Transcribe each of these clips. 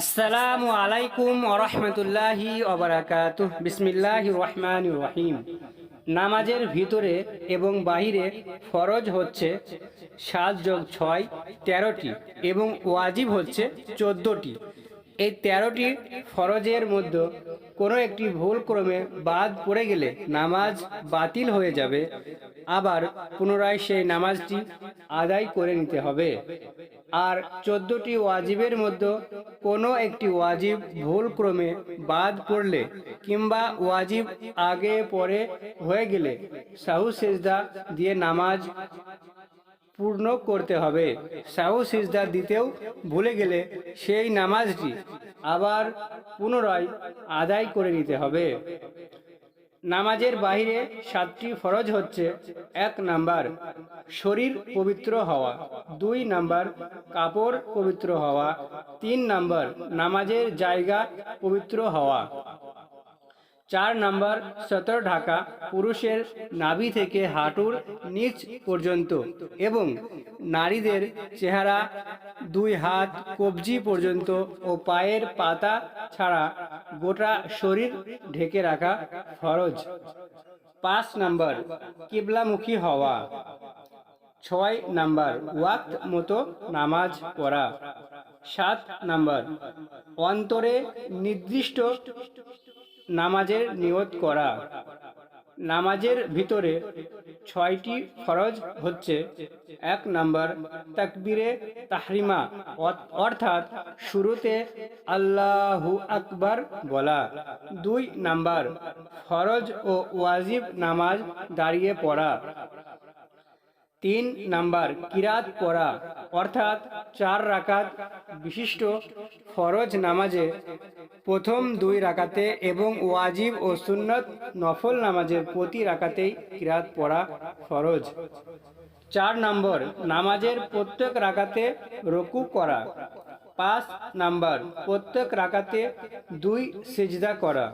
আসসালামু আলাইকুম ওরহমতুল্লাহি অবরাকাত বিসমিল্লাহ রহমান রহিম। নামাজের ভিতরে এবং বাহিরে ফরজ হচ্ছে সাত যোগ ছয় তেরোটি এবং ওয়াজিব হচ্ছে চোদ্দোটি। এই তেরোটি ফরজের মধ্যে কোনো একটি ভুল ক্রমে বাদ পড়ে গেলে নামাজ বাতিল হয়ে যাবে। আবার পুনরায় সেই নামাজটি আদায় করে নিতে হবে। আর চোদ্দটি ওয়াজিবের মধ্যে কোনো একটি ওয়াজিব ভুল ক্রমে বাদ পড়লে কিংবা ওয়াজিব আগে পরে হয়ে গেলে সাহু সেজদা দিয়ে নামাজ পূর্ণ করতে হবে। সাহু সিজদা দিতেও ভুলে গেলে সেই নামাজটি আবার পুনরায় আদায় করে নিতে হবে। নামাজের বাইরে সাতটি ফরজ হচ্ছে, এক নাম্বার শরীর পবিত্র হওয়া, দুই নাম্বার কাপড় পবিত্র হওয়া, তিন নাম্বার নামাজের জায়গা পবিত্র হওয়া। চার নাম্বার সতর ঢাকা পুরুষের নাভি থেকে হাঁটুর নিচ পর্যন্ত এবং নারীদের চেহারা দুই হাত কবজি পর্যন্ত ও পায়ের পাতা ছাড়া গোটা শরীর ঢেকে রাখা ফরজ। পাঁচ নাম্বার কিবলামুখী হওয়া। ছয় নাম্বার ওয়াক্ত মতো নামাজ পড়া। সাত নাম্বার অন্তরে নির্দিষ্ট নামাজের নিয়ত করা। নামাজের ভিতরে ছয়টি ফরজ হচ্ছে, এক নাম্বার তাকবিরে তাহরিমা অর্থাৎ শুরুতে আল্লাহু আকবার বলা। দুই নাম্বার ফরজ ও ওয়াজিব নামাজ দাঁড়িয়ে পড়া। তিন নাম্বার কিরাত পড়া, অর্থাৎ চার রাকাত বিশিষ্ট ফরজ নামাজে প্রথম দুই রাকাতে এবং ওয়াজিব ও সুন্নত নফল নামাজের প্রতি রাকাতেই কিরাত পড়া ফরজ। চার নম্বর, নামাজের প্রত্যেক রাকাতে রকু করা। পাঁচ নাম্বার, প্রত্যেক রাকাতে দুই সেজদা করা।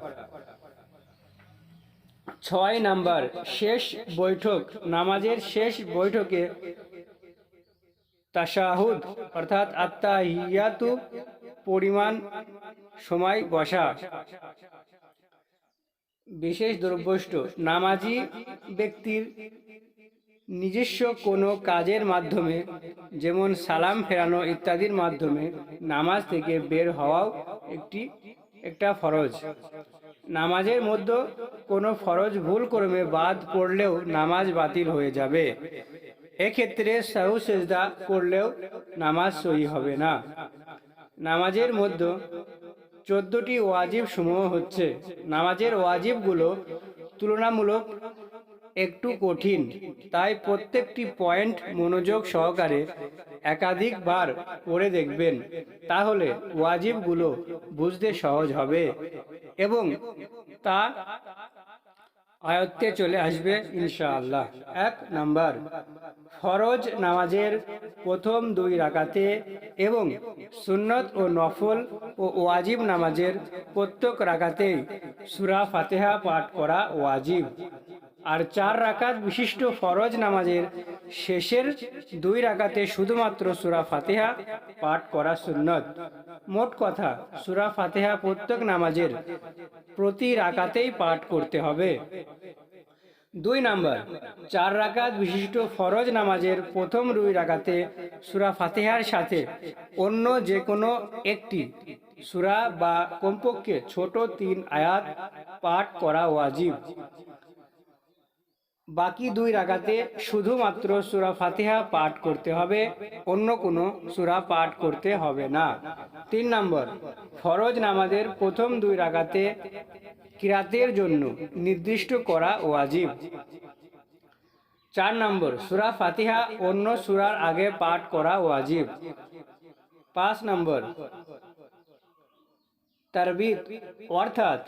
ছয় নাম্বার, শেষ বৈঠক, নামাজের শেষ বৈঠকে তাশাহুদ, অর্থাৎ আত্মা আত্মাহিয়াতু পরিমাণ সময় বসা। বিশেষ দ্রব্যষ্ট নামাজি ব্যক্তির নিজস্ব কোনো কাজের মাধ্যমে, যেমন সালাম ফেরানো ইত্যাদির মাধ্যমে নামাজ থেকে বের হওয়াও একটি, একটা ফরজ। নামাজের মধ্যে কোনো ফরজ ভুল ক্রমে বাদ পড়লেও নামাজ বাতিল হয়ে যাবে। এক্ষেত্রে সাহু সেজদা করলেও নামাজ সহি হবে না। নামাজের মধ্যে চোদ্দটি ওয়াজিব সমূহ হচ্ছে। নামাজের ওয়াজিবগুলো তুলনামূলক একটু কঠিন, তাই প্রত্যেকটি পয়েন্ট মনোযোগ সহকারে একাধিকবার পড়ে দেখবেন, তাহলে ওয়াজিবগুলো বুঝতে সহজ হবে এবং তা আয়ত্তে চলে আসবে ইনশাআল্লাহ। এক নাম্বার, ফরজ নামাজের প্রথম দুই রাকাতে এবং সুন্নত ও নফল ও ওয়াজিব নামাজের প্রত্যেক রাকাতেই সুরা ফাতেহা পাঠ করা ওয়াজিব। আর চার রাকাত বিশিষ্ট ফরজ নামাজের শেষের দুই রাকাতে শুধুমাত্র সুরা ফাতেহা পাঠ করা সুন্নত। মোট কথা, সুরা ফাতেহা প্রত্যেক নামাজের প্রতি রাকাতেই পাঠ করতে হবে। দুই নাম্বার, চার রাকাত বিশিষ্ট ফরজ নামাজের প্রথম দুই রাকাতে সুরা ফাতেহার সাথে অন্য যে কোনো একটি সুরা বা কমপক্ষে ছোট তিন আয়াত পাঠ করা ওয়াজিব। বাকি দুই রাগাতে শুধুমাত্র সুরা ফাতিহা পাঠ করতে হবে, অন্য কোনো সুরা পাঠ করতে হবে না। তিন নম্বর, ফরজ নামাজের প্রথম দুই রাগাতে কিরাতের জন্য নির্দিষ্ট করা ওয়াজিব। চার নম্বর, সুরা ফাতিহা অন্য সুরার আগে পাঠ করা ওয়াজিব। পাঁচ নম্বর তারবিত অর্থাৎ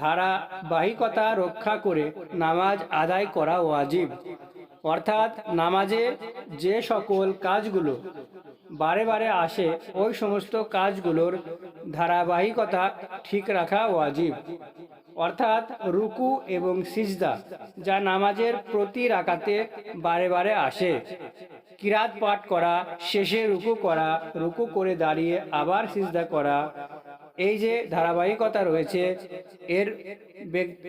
ধারাবাহিকতা রক্ষা করে নামাজ আদায় করা ওয়াজিব। অর্থাৎ নামাজে যে সকল কাজগুলো বারে বারে আসে, ওই সমস্ত কাজগুলোর ধারাবাহিকতা ঠিক রাখা ওয়াজিব। অর্থাৎ রুকু এবং সিজদা যা নামাজের প্রতি রাকাতে বারে বারে আসে। কিরাত পাঠ করা, শেষে রুকু করা, রুকু করে দাঁড়িয়ে আবার সিজদা করা এই যে ধারাবাহিকতা রয়েছে, এর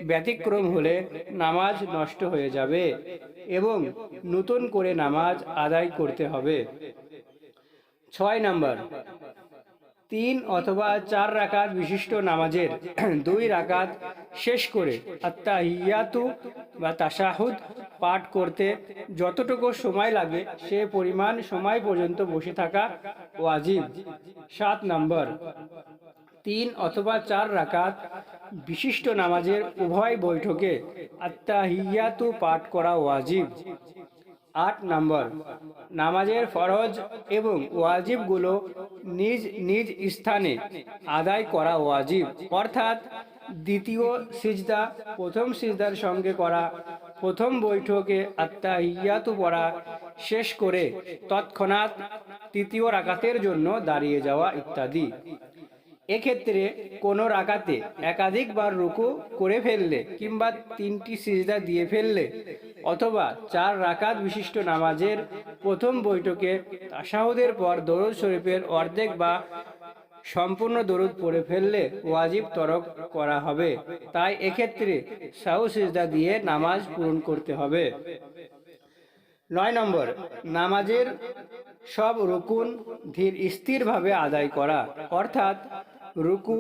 ব্যতিক্রম হলে নামাজ নষ্ট হয়ে যাবে এবং নতুন করে নামাজ আদায় করতে হবে। ছয় নাম্বার, তিন অথবা চার রাকাত বিশিষ্ট নামাজের দুই রাকাত শেষ করে আত্মাহিয়াতু বা তাশাহুদ পাঠ করতে যতটুকু সময় লাগে, সে পরিমাণ সময় পর্যন্ত বসে থাকা ওয়াজিব। সাত নম্বর তিন অথবা চার রাকাত বিশিষ্ট নামাজের উভয় বৈঠকে আত্মাহিয়াতু পাঠ করা ওয়াজিব। আট নম্বর, নামাজের ফরজ এবং ওয়াজিবগুলো নিজ নিজ স্থানে আদায় করা ওয়াজিব। অর্থাৎ দ্বিতীয় সিজদা, প্রথম সিজদার সঙ্গে করা, প্রথম বৈঠকে আত্মাহিয়াতু পড়া শেষ করে তৎক্ষণাৎ তৃতীয় রাকাতের জন্য দাঁড়িয়ে যাওয়া ইত্যাদি। এক্ষেত্রে কোনো রাকাতে একাধিকবার রুকু করে ফেললে কিংবা তিনটি সিজদা দিয়ে ফেললে অথবা চার রাকাত বিশিষ্ট নামাজের প্রথম বৈঠকে তাসাহুদের পর দরুদ শরীফের অর্ধেক বা সম্পূর্ণ দরুদ পড়ে ফেললে ওয়াজিব তরক করা হবে। তাই এক্ষেত্রে সাহু সিজদা দিয়ে নামাজ পূরণ করতে হবে। নয় নম্বর, নামাজের সব রুকুন ধীর স্থিরভাবে আদায় করা। অর্থাৎ রুকু,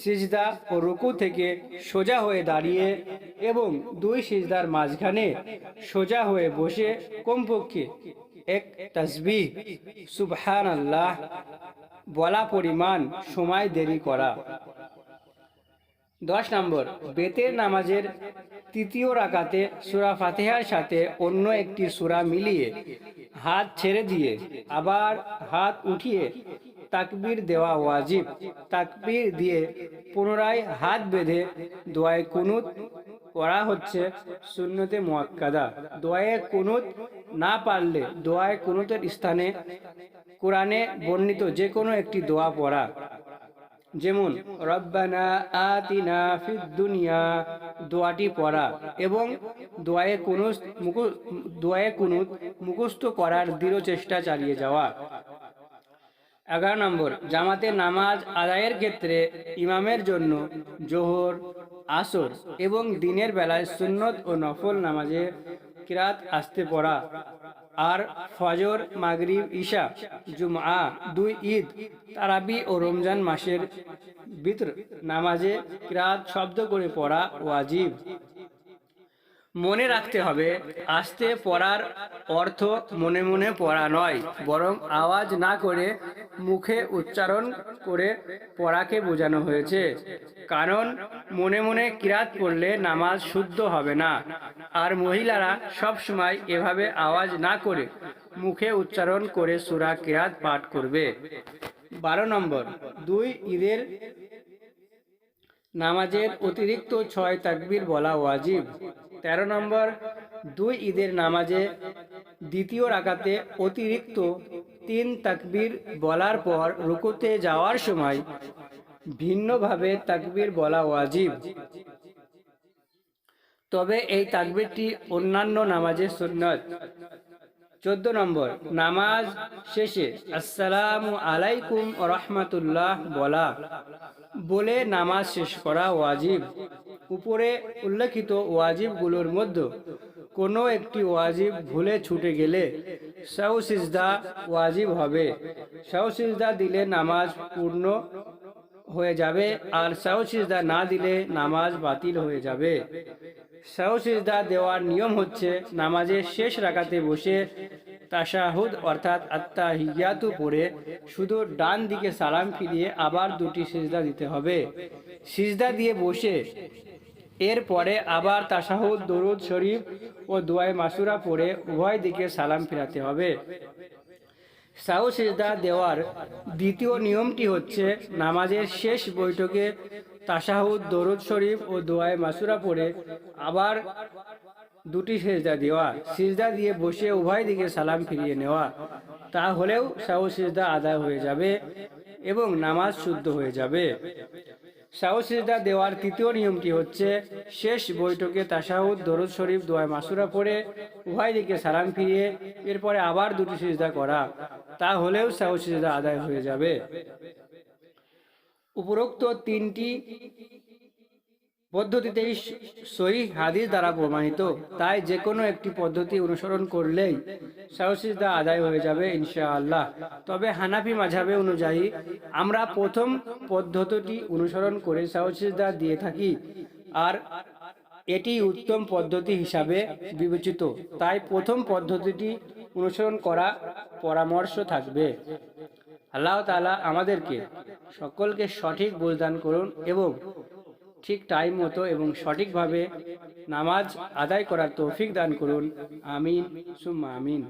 সিজদা ও রুকু থেকে সোজা হয়ে দাঁড়িয়ে এবং দুই সিজদার মাঝখানে সোজা হয়ে বসে কমপক্ষে এক তসবি সুবহান আল্লাহ বলা পরিমাণ সময় দেরি করা। দশ নম্বর, বেতের নামাজের তৃতীয় রাকাতে সুরা ফাতেহার সাথে অন্য একটি সুরা মিলিয়ে হাত ছেড়ে দিয়ে আবার হাত উঠিয়ে তাকবীর দেওয়া ওয়াজিব। তাকবির দিয়ে পুনরায় হাত বেঁধে দোয়ায় কুনুত পড়া হচ্ছে সুন্নতে মুয়াক্কাদা। দোয়ায়ে কুনুত না পারলে দোয়ায় কুনুতের স্থানে কোরআনে বর্ণিত যে কোনো একটি দোয়া পড়া। যেমন, রব্বানা আতিনা ফিদ দুনিয়া দোয়াটি পড়া এবং দোয়ায়ে মুকু, দোয়ায়ে কুনুত মুখস্থ করার দৃঢ় চেষ্টা চালিয়ে যাওয়া। এগারো নম্বর, জামাতে নামাজ আদায়ের ক্ষেত্রে ইমামের জন্য জোহর, আসর এবং দিনের বেলায় সুন্নত ও নফল নামাজে কিরাত আসতে পড়া। আর ফজর, মাগরিব, ঈশা, জুমআ, দুই ঈদ, তারাবি ও রমজান মাসের বিতর নামাজে কিরাত শব্দ করে পড়া ওয়াজিব। মনে রাখতে হবে, আস্তে পড়ার অর্থ মনে মনে পড়া নয়, বরং আওয়াজ না করে মুখে উচ্চারণ করে পড়াকে বোঝানো হয়েছে। কারণ মনে মনে কিরাত পড়লে নামাজ শুদ্ধ হবে না, আর মহিলারা সব সময় এভাবে আওয়াজ না করে মুখে উচ্চারণ করে সুরা কিরাত পাঠ করবে। বারো নম্বর, দুই ঈদের নামাজের অতিরিক্ত ছয় তাকবির বলা ওয়াজিব। তেরো নম্বর, দুই ঈদের নামাজে দ্বিতীয় রাকাতে অতিরিক্ত তিন তাকবীর বলার পর রুকুতে যাওয়ার সময় ভিন্নভাবে তাকবীর বলা ওয়াজিব। তবে এই তাকবীরটি অন্যান্য নামাজের সুন্নত। চোদ্দ নম্বর, নামাজ শেষে আসসালামু আলাইকুম রহমাতুল্লাহ বলা। বলে নামাজ শেষ করা ওয়াজিব। উপরে উল্লেখিত ওয়াজিবগুলোর মধ্যে কোনো একটি ওয়াজিব ভুলে ছুটে গেলে সাউ সিজদা ওয়াজিব হবে। সাউ সিজদা দিলে নামাজ পূর্ণ হয়ে যাবে আর সাউ সিজদা না দিলে নামাজ বাতিল হয়ে যাবে। সাউ সিজদা দেওয়ার নিয়ম হচ্ছে নামাজের শেষ রাকাতে বসে তাশাহুদ অর্থাৎ আত্মা হিয়াতু পড়ে শুধু ডান দিকে সালাম ফিরিয়ে আবার দুটি সিজদা দিতে হবে। সিজদা দিয়ে বসে এরপরে আবার তাশাহুদ, দরুদ শরীফ ও দোয়াই মাসুরা পড়ে উভয় দিকে সালাম ফিরাতে হবে। সাউ সিজদা দেওয়ার দ্বিতীয় নিয়মটি হচ্ছে নামাজের শেষ বৈঠকে তাশাহুদ, দরুদ শরীফ ও দোয়ায় মাসুরা পড়ে আবার দুটি সেজদা দেওয়া। সিজদা দিয়ে বসে উভয় দিকে সালাম ফিরিয়ে নেওয়া। তা হলেও সাউ সিজদা আদায় হয়ে যাবে এবং নামাজ শুদ্ধ হয়ে যাবে। সাউ সিজদা দেওয়ার তৃতীয় নিয়মটি হচ্ছে, শেষ বৈঠকে তাসাউদ দরুদ শরীফ দোয়া মাসুরা পড়ে, উভয় দিকে সালাম ফিরিয়ে এরপরে আবার দুটি সিজদা করা। তা হলেও সাউ সিজদা আদায় হয়ে যাবে। উপরোক্ত তিনটি পদ্ধতিতেই সহি হাদিস দ্বারা প্রমাণিত। তাই যে কোনো একটি পদ্ধতি অনুসরণ করলেই সাহসিদা আদায় হয়ে যাবে ইনশাআল্লাহ। তবে হানাফি মাঝাবে অনুযায়ী আমরা প্রথম পদ্ধতিটি অনুসরণ করে সাহসিদা দিয়ে থাকি আর এটি উত্তম পদ্ধতি হিসাবে বিবেচিত। তাই প্রথম পদ্ধতিটি অনুসরণ করা পরামর্শ থাকবে। আল্লাহ তাআলা আমাদেরকে সকলকে সঠিক বুঝদান করুন এবং ঠিক টাইম মতো এবং সঠিকভাবে নামাজ আদায় করার তৌফিক দান করুন। আমিন। সুম্মা আমিন।